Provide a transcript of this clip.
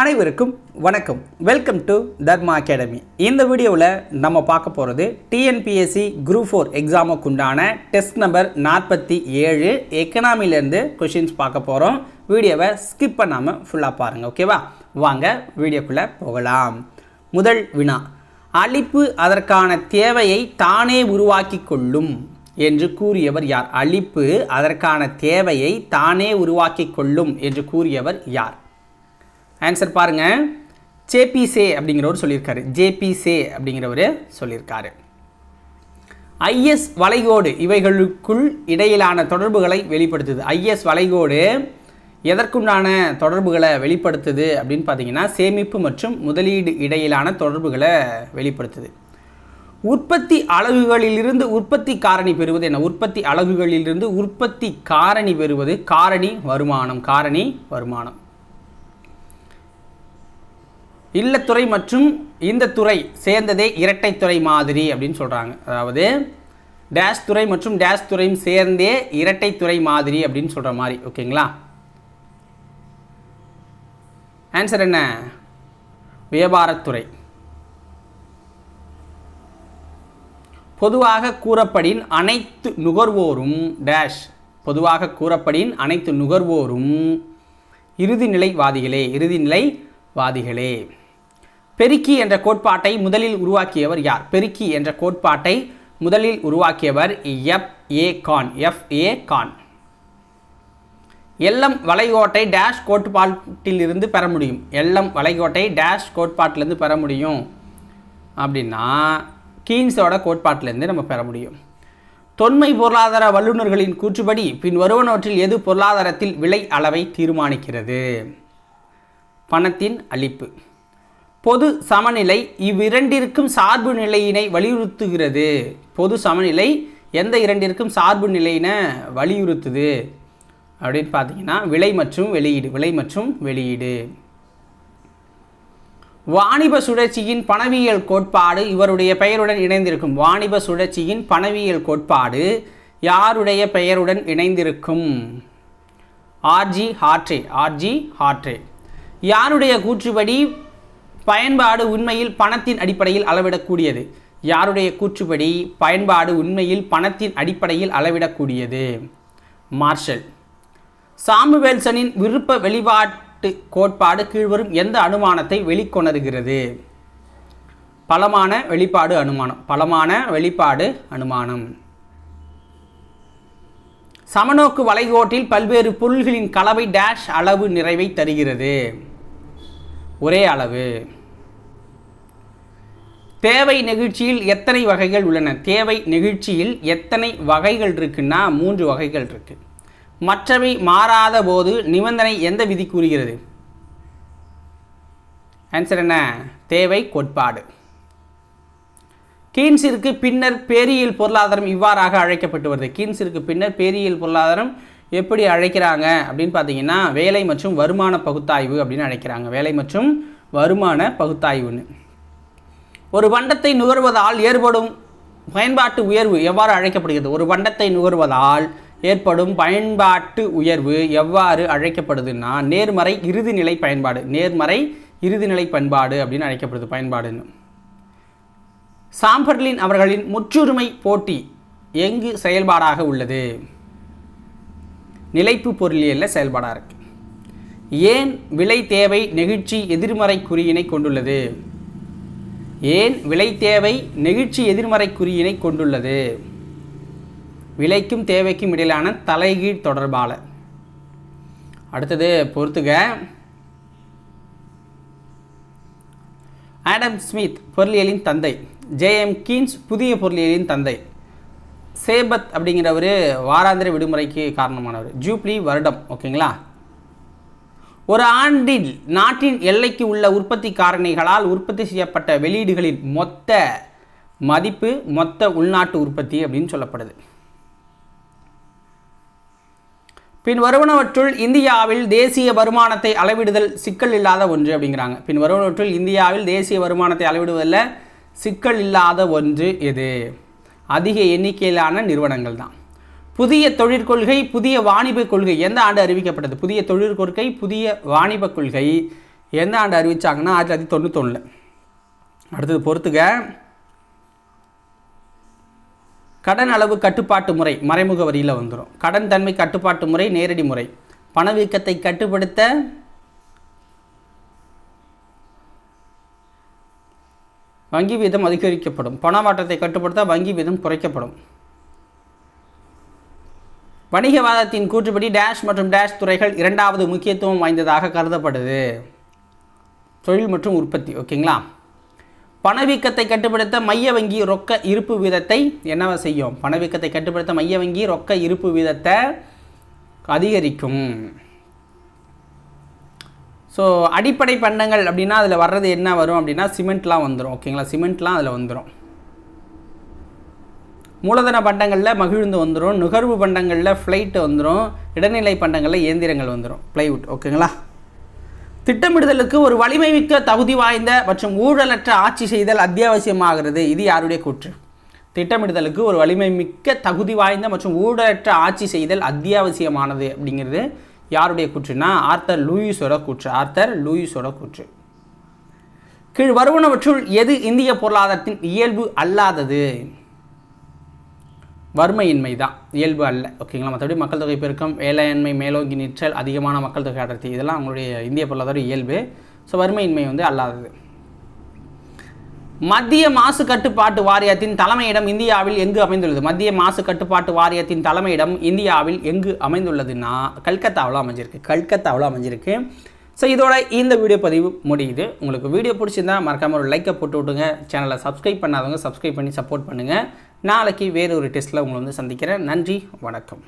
அனைவருக்கும் வணக்கம். Welcome to Dharma academy இந்த வீடியோவில் நம்ம பார்க்க போகிறது டிஎன்பிஎஸ்சி குரூப் ஃபோர் எக்ஸாமுக்கு உண்டான டெஸ்ட் நம்பர் நாற்பத்தி ஏழு எக்கனாமிலேருந்து கொஷின்ஸ் பார்க்க போகிறோம் வீடியோவை ஸ்கிப் பண்ணாமல் ஃபுல்லாக பாருங்கள் ஓகேவா வாங்க வீடியோக்குள்ளே போகலாம். முதல் வினா அழிப்பு அதற்கான தேவையை தானே உருவாக்கி கொள்ளும் என்று கூறியவர் யார்? அழிப்பு அதற்கான தேவையை தானே உருவாக்கி கொள்ளும் என்று கூறியவர் யார்? ஆன்சர் பாருங்கள் ஜேபிசே அப்படிங்கிறவர் சொல்லியிருக்காரு. ஜேபிசே அப்படிங்கிறவர் சொல்லியிருக்காரு. ஐஎஸ் வளைகோடு இவைகளுக்குள் இடையிலான தொடர்புகளை வெளிப்படுத்துது. ஐஎஸ் வளைகோடு எதற்குண்டான தொடர்புகளை வெளிப்படுத்துது அப்படின்னு பார்த்தீங்கன்னா சேமிப்பு மற்றும் முதலீடு இடையிலான தொடர்புகளை வெளிப்படுத்துது. உற்பத்தி அலகுகளிலிருந்து உற்பத்தி காரணி பெறுவது என்ன? உற்பத்தி அலகுகளிலிருந்து உற்பத்தி காரணி பெறுவது காரணி வருமானம். காரணி வருமானம். இல்லத்துறை மற்றும் இந்த துறை சேர்ந்ததே இரட்டைத்துறை மாதிரி அப்படின்னு சொல்கிறாங்க அதாவது டேஷ் துறை மற்றும் டேஷ் துறையும் சேர்ந்தே இரட்டைத்துறை மாதிரி அப்படின்னு சொல்கிற மாதிரி. ஓகேங்களா ஆன்சர் என்ன? வியாபாரத்துறை பொதுவாக கூறப்படின் அனைத்து நுகர்வோரும் டேஷ் பொதுவாக கூறப்படின் அனைத்து நுகர்வோரும் இறுதிநிலைவாதிகளே இறுதிநிலைவாதிகளே பெருக்கி என்ற கோட்பாட்டை முதலில் உருவாக்கியவர் யார்? பெருக்கி என்ற கோட்பாட்டை முதலில் உருவாக்கியவர் F A Khan. F A Khan. எல்லம் வளைகோட்டை டேஷ் கோட்பாட்டிலிருந்து பெற முடியும். எல்லம் வளைகோட்டை டேஷ் கோட்பாட்டிலிருந்து பெற முடியும். அப்படின்னா கீன்ஸோட கோட்பாட்டிலேருந்து நம்ம பெற முடியும். தொன்மை பொருளாதார வல்லுநர்களின் கூற்றுப்படி பின் வருவனவற்றில் எது பொருளாதாரத்தில் விலை அளவை தீர்மானிக்கிறது? பணத்தின் அளிப்பு பொது சமநிலை இவ்விரண்டிற்கும் சார்பு நிலையினை வலியுறுத்துகிறது. பொது சமநிலை எந்த இரண்டிற்கும் சார்பு நிலையினை வலியுறுத்துது? அப்படின்னு பார்த்தீங்கன்னா விலை மற்றும் வெளியீடு விலை மற்றும் வெளியீடு. வாணிப சுழற்சியின் பணவியல் கோட்பாடு இவருடைய பெயருடன் இணைந்திருக்கும். வாணிப சுழற்சியின் பணவியல் கோட்பாடு யாருடைய பெயருடன் இணைந்திருக்கும்? ஆர்ஜி ஹாட்ரே ஆர்ஜி ஹாட்ரே யாருடைய கூற்றுப்படி பயன்பாடு உண்மையில் பணத்தின் அடிப்படையில் அளவிடக்கூடியது. யாருடைய கூற்றுப்படி பயன்பாடு உண்மையில் பணத்தின் அடிப்படையில் அளவிடக்கூடியது? மார்ஷல். சாமுவேல்சனின் விருப்ப வெளிப்பாட்டு கோட்பாடு கீழ்வரும் எந்த அனுமானத்தை வெளிக்கொணர்கிறது? பலமான வெளிப்பாடு அனுமானம். பலமான வெளிப்பாடு அனுமானம். சமநோக்கு வளைகோட்டில் பல்வேறு பொருள்களின் கலவை டேஷ் அளவு நிறைவை தருகிறது. ஒரே அளவு. தேவை நெகிழ்ச்சியில் எத்தனை வகைகள் உள்ளன? தேவை நெகிழ்ச்சியில் எத்தனை வகைகள் இருக்குன்னா மூன்று வகைகள் இருக்குது மற்றவை மாறாத போது நிபந்தனை எந்த விதி கூறுகிறது? ஆன்சர் என்ன? தேவை கோட்பாடு. கீன்ஸிற்கு பின்னர் பேரியல் பொருளாதாரம் இவ்வாறாக அழைக்கப்பட்டு வருது. கீன்ஸிற்கு பின்னர் பேரியல் பொருளாதாரம் எப்படி அழைக்கிறாங்க அப்படின்னு பார்த்தீங்கன்னா வேலை மற்றும் வருமான பகுத்தாய்வு அப்படின்னு அழைக்கிறாங்க. வேலை மற்றும் வருமான பகுத்தாய்வுன்னு. ஒரு பண்டத்தை நுகர்வதால் ஏற்படும் பயன்பாட்டு உயர்வு எவ்வாறு அழைக்கப்படுகிறது? ஒரு பண்டத்தை நுகர்வதால் ஏற்படும் பயன்பாட்டு உயர்வு எவ்வாறு அழைக்கப்படுதுன்னா நேர்மறை இறுதிநிலை பயன்பாடு. நேர்மறை இறுதிநிலை பண்பாடு அப்படின்னு அழைக்கப்படுது பயன்பாடுன்னு. சாம்பர்லின் அவர்களின் முற்றுரிமை போட்டி எங்கு செயல்பாடாக உள்ளது? நிலைப்பு பொருளியலில் செயல்பாடாக இருக்கு. ஏன் விலை தேவை நெகிழ்ச்சி எதிர்மறை குறியினை கொண்டுள்ளது? ஏன் விலை தேவை நெகிழ்ச்சி எதிர்மறை குறியினை கொண்டுள்ளது? விலைக்கும் தேவைக்கும் இடையிலான தலைகீழ் தொடர்பால. அடுத்தது பொறுத்துக. ஆடம் ஸ்மித் பொருளியலின் தந்தை. ஜேஎம் கீன்ஸ் புதிய பொருளியலின் தந்தை. சேபத் அப்படிங்கிறவர் வாராந்திர விடுமுறைக்கு காரணமானவர். ஜூப்ளி வருடம் ஓகேங்களா? ஒரு ஆண்டில் நாட்டின் எல்லைக்கு உள்ள உற்பத்தி காரணிகளால் உற்பத்தி செய்யப்பட்ட வெளியீடுகளின் மொத்த மதிப்பு மொத்த உள்நாட்டு உற்பத்தி அப்படின்னு சொல்லப்படுது. பின் வருவனவற்றுள் இந்தியாவில் தேசிய வருமானத்தை அளவிடுதல் சிக்கல் இல்லாத ஒன்று அப்படிங்கிறாங்க. பின் வருவனவற்றுள் இந்தியாவில் தேசிய வருமானத்தை அளவிடுவதில் சிக்கல் இல்லாத ஒன்று எது? அதிக எண்ணிக்கையிலான நிறுவனங்கள் தான். புதிய தொழிற்கொள்கை புதிய வாணிப கொள்கை. எந்த ஆண்டு அறிவிக்கப்பட்டது? புதிய தொழிற்கொள்கை புதிய வாணிப கொள்கை. எந்த ஆண்டு அறிவித்தாங்கன்னா ஆயிரத்தி தொள்ளாயிரத்தி தொண்ணூத்தொன்னில். அடுத்தது பொறுத்துக. கடன் அளவு கட்டுப்பாட்டு முறை மறைமுக வரியில் வந்துடும் கடன் தன்மை கட்டுப்பாட்டு முறை நேரடி முறை. பணவீக்கத்தை கட்டுப்படுத்த வங்கி வீதம் அதிகரிக்கப்படும். பணமாற்றத்தை கட்டுப்படுத்த வங்கி வீதம் குறைக்கப்படும். வணிகவாதத்தின் கூற்றுப்படி டேஷ் மற்றும் டேஷ் துறைகள் இரண்டாவது முக்கியத்துவம் வாய்ந்ததாக கருதப்படுது. தொழில் மற்றும் உற்பத்தி ஓகேங்களா? பணவீக்கத்தை கட்டுப்படுத்த மைய வங்கி ரொக்க இருப்பு வீதத்தை என்னவா செய்யும்? பணவீக்கத்தை கட்டுப்படுத்த மைய வங்கி ரொக்க இருப்பு வீதத்தை அதிகரிக்கும். ஸோ அடிப்படை பண்டங்கள் அப்படின்னா அதில் வர்றது என்ன வரும் அப்படின்னா சிமெண்ட்லாம் வந்துடும் ஓகேங்களா? சிமெண்ட்லாம் அதில் வந்துடும் மூலதன பண்டங்களில் மகிழ்ந்து வந்துடும் நுகர்வு பண்டங்களில் ஃப்ளைட்டு வந்துடும் இடைநிலை பண்டங்களில் இயந்திரங்கள் வந்துடும் ப்ளைவுட் ஓகேங்களா திட்டமிடுதலுக்கு ஒரு வலிமை மிக்க தகுதி வாய்ந்த மற்றும் ஊழலற்ற ஆட்சி செய்தல் அத்தியாவசியமாகிறது. இது யாருடைய கூற்று? திட்டமிடுதலுக்கு ஒரு வலிமை மிக்க தகுதி வாய்ந்த மற்றும் ஊழலற்ற ஆட்சி செய்தல் அத்தியாவசியமானது அப்படிங்கிறது யாருடைய கூற்றுனா ஆர்த்தர் லூயிஸோட கூற்று ஆர்த்தர் லூயிஸோட கூற்று. கீழ் வருவனவற்றுள் எது இந்திய பொருளாதாரத்தின் இயல்பு அல்லாதது? வறுமையின்மை தான் இயல்பு அல்ல. ஓகேங்களா மற்றபடி மக்கள் தொகை பெருக்கம் வேலையின்மை மேலோங்கி நிற்றல் அதிகமான மக்கள் தொகை அடர்த்தி இதெல்லாம் அவங்களுடைய இந்திய பொருளாதார இயல்பு. ஸோ வறுமையின்மை வந்து அல்லாதது. மத்திய மாசு கட்டுப்பாட்டு வாரியத்தின் தலைமையிடம் இந்தியாவில் எங்கு அமைந்துள்ளது? மத்திய மாசு கட்டுப்பாட்டு வாரியத்தின் தலைமையிடம் இந்தியாவில் எங்கு அமைந்துள்ளதுன்னா கல்கத்தாவில் அமைஞ்சிருக்கு. கல்கத்தாவில் அமைஞ்சிருக்கு. ஸோ இதோட இந்த வீடியோ பதிவு முடியுது. உங்களுக்கு வீடியோ பிடிச்சிருந்தா மறக்காமல் ஒரு லைக்கை போட்டு விட்டுங்க சேனலை சப்ஸ்கிரைப் பண்ணாதவங்க சப்ஸ்கிரைப் பண்ணி சப்போர்ட் பண்ணுங்கள் நாளைக்கு வேறு ஒரு டெஸ்ட்டில் உங்களை வந்து சந்திக்கிறேன். நன்றி வணக்கம்.